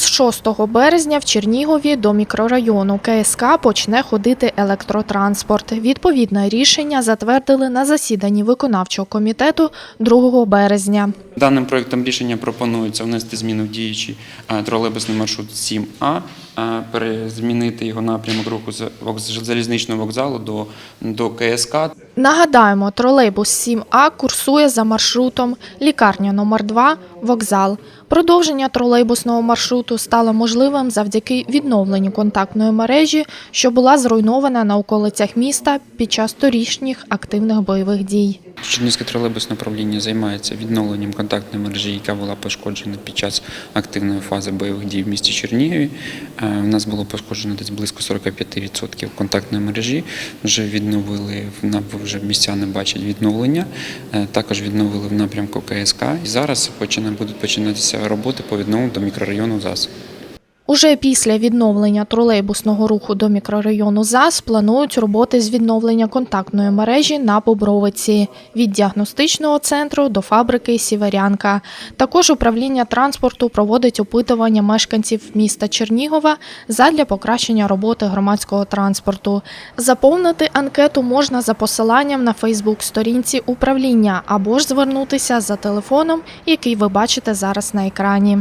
6 березня в Чернігові до мікрорайону КСК почне ходити електротранспорт. Відповідне рішення затвердили на засіданні виконавчого комітету 2 березня. Даним проектом рішення пропонується внести зміни в діючий е, тролейбусний маршрут 7А, е, перезмінити його напрямок руху з залізничного вокзалу до КСК. Нагадаємо, тролейбус 7А курсує за маршрутом лікарня номер 2 вокзал. Продовження тролейбусного маршруту стало можливим завдяки відновленню контактної мережі, що була зруйнована на околицях міста під час торішніх активних бойових дій. Чернігівське тролейбусне управління займається відновленням контактної мережі, яка була пошкоджена під час активної фази бойових дій в місті Чернігові. Е, У нас було пошкоджено десь близько 45% контактної мережі. Вже відновили вже містяни бачать відновлення. Е, Також відновили в напрямку КСК. І зараз почина- будуть починатися роботи по відновленню до мікрорайону ЗАЗ. Уже після відновлення тролейбусного руху до мікрорайону ЗАЗ планують роботи з відновлення контактної мережі на Бобровиці від діагностичного центру до фабрики Сіверянка. Також управління транспорту проводить опитування мешканців міста Чернігова задля покращення роботи громадського транспорту. Заповнити анкету можна за посиланням на Фейсбук-сторінці управління або ж звернутися за телефоном, який ви бачите зараз на екрані.